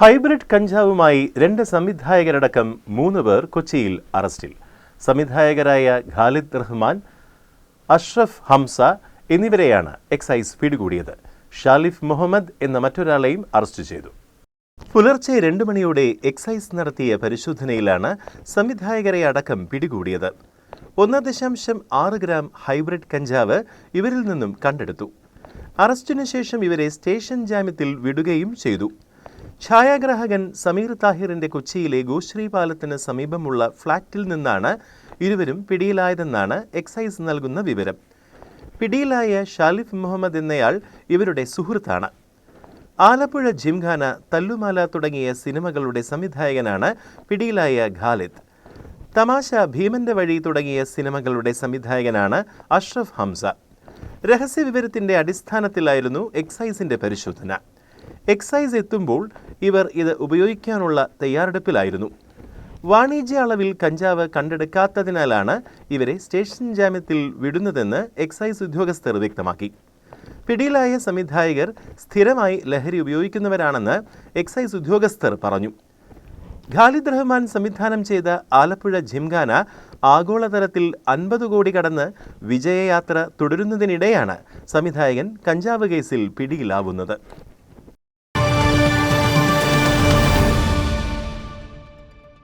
Hybrid കഞ്ചാവുമായി രണ്ട് സംവിധായകരടക്കം മൂന്ന് പേർ കൊച്ചിയിൽ അറസ്റ്റിൽ. സംവിധായകരായ ഖാലിദ് റഹ്മാൻ അഷ്റഫ് ഹംസ എന്നിവരെയാണ് എക്സൈസ് പിടികൂടിയത്. ഷാലിഫ് മുഹമ്മദ് എന്ന മറ്റൊരാളെയും അറസ്റ്റ് ചെയ്തു. പുലർച്ചെ രണ്ടു മണിയോടെ എക്സൈസ് നടത്തിയ പരിശോധനയിലാണ് സംവിധായകരെ അടക്കം പിടികൂടിയത്. ഒന്ന് ദശാംശം ആറ് ഗ്രാം ഹൈബ്രിഡ് കഞ്ചാവ് ഇവരിൽ നിന്നും കണ്ടെടുത്തു. അറസ്റ്റിനു ശേഷം ഇവരെ സ്റ്റേഷൻ ജാമ്യത്തിൽ വിടുകയും ചെയ്തു. ഛായാഗ്രാഹകൻ സമീർ താഹിറിന്റെ കൊച്ചിയിലെ ഗോശ്രീ പാലത്തിന് സമീപമുള്ള ഫ്ളാറ്റിൽ നിന്നാണ് ഇരുവരും പിടിയിലായതെന്നാണ് എക്സൈസ് നൽകുന്ന വിവരം. പിടിയിലായ ഷാലിഫ് മുഹമ്മദ് എന്നയാൾ ഇവരുടെ സുഹൃത്താണ്. ആലപ്പുഴ ജിംഖാന തല്ലുമാല തുടങ്ങിയ സിനിമകളുടെ സംവിധായകനാണ് പിടിയിലായ ഖാലിദ്. തമാശ ഭീമന്റെ വഴി തുടങ്ങിയ സിനിമകളുടെ സംവിധായകനാണ് അഷ്റഫ് ഹംസ. രഹസ്യ വിവരത്തിന്റെ അടിസ്ഥാനത്തിലായിരുന്നു എക്സൈസിന്റെ പരിശോധന. എക്സൈസ് എത്തുമ്പോൾ ഇവർ ഇത് ഉപയോഗിക്കാനുള്ള തയ്യാറെടുപ്പിലായിരുന്നു. വാണിജ്യ അളവിൽ കഞ്ചാവ് കണ്ടെടുക്കാത്തതിനാലാണ് ഇവരെ സ്റ്റേഷൻ ജാമ്യത്തിൽ വിടുന്നതെന്ന് എക്സൈസ് ഉദ്യോഗസ്ഥർ വ്യക്തമാക്കി. പിടിയിലായ സംവിധായകർ സ്ഥിരമായി ലഹരി ഉപയോഗിക്കുന്നവരാണെന്ന് എക്സൈസ് ഉദ്യോഗസ്ഥർ പറഞ്ഞു. ഖാലിദ് റഹ്മാൻ സംവിധാനം ചെയ്ത ആലപ്പുഴ ജിംഖാന ആഗോളതലത്തിൽ അൻപത് കോടി കടന്ന് വിജയയാത്ര തുടരുന്നതിനിടെയാണ് സംവിധായകൻ കഞ്ചാവ് കേസിൽ പിടിയിലാവുന്നത്.